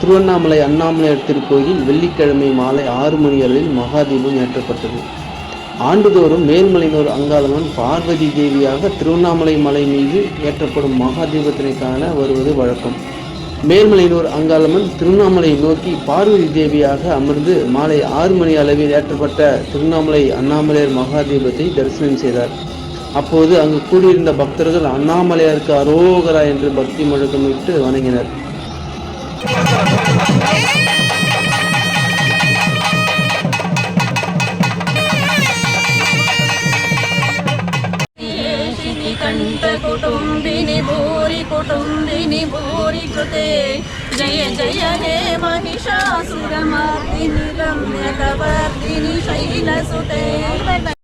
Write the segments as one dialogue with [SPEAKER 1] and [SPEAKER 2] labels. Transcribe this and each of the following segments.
[SPEAKER 1] திருவண்ணாமலை அண்ணாமலையார் திருக்கோயிலில் வெள்ளிக்கிழமை மாலை ஆறு மணி அளவில் மகாதீபம் ஏற்றப்பட்டது. ஆண்டுதோறும் மேல்மலையனூர் அங்காளம்மன் பார்வதி தேவியாக திருவண்ணாமலை மலை மீது ஏற்றப்படும் மகாதீபத்தினை காண வருவது வழக்கம். மேல்மலையினூர் அங்காளம்மன் திருவண்ணாமலை நோக்கி பார்வதி தேவியாக அமர்ந்து மாலை ஆறு மணி அளவில் ஏற்றப்பட்ட திருவண்ணாமலை அண்ணாமலையார் மகாதீபத்தை தரிசனம் செய்தார். அப்போது அங்கு கூடியிருந்த பக்தர்கள் அண்ணாமலையாருக்கு அரோகரா என்று பக்தி முழக்கமிட்டு வணங்கினர்.
[SPEAKER 2] शिनि कण्ठकुटुम्बिनि भूरि कुटुम्बिनि भूरि कृते जय जय हे महिषासुरमर्दिनि रम्यकवर्दिनि शैलसुते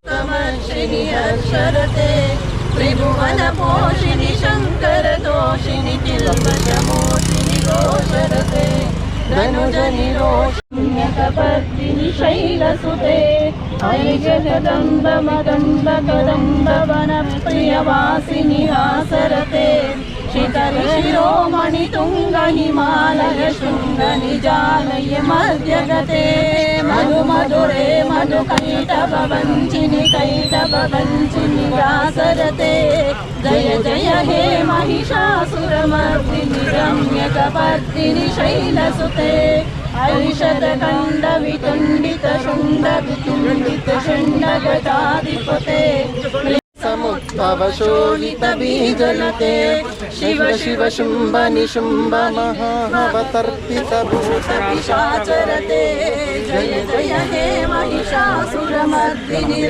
[SPEAKER 2] कमर्षिणि अक्षरते त्रिभुवनपोषिणि शङ्करदोषिणि किल्बशमोषिणि घोषरते धनुजनि रोषण्यकपर्दिनि शैलसुते अयि जगदम्ब मदम्ब कदम्ब वनप्रियवासिनि हासरते शिखरि शिरोमणि तुङ्ग हिमालय शृङ्ग निजालय मध्यगते मधु मधुरे मधु कैटभ वञ्चिनि कैटभ वञ्चिनि व्यासरते जय जय हे महिषासुरमर्दिनि रम्यकपर्दिनि शैलसुते हरिषदखण्ड वितुण्डित शुण्ड वितुण्डित शुण्डगजाधिपते समुद्भवशोभितबीजलते। शिव शिव शुम्भ निशुम्भ महावतर्पितभूतपिशाचरते जय जय हे महिषासुरमर्दिनि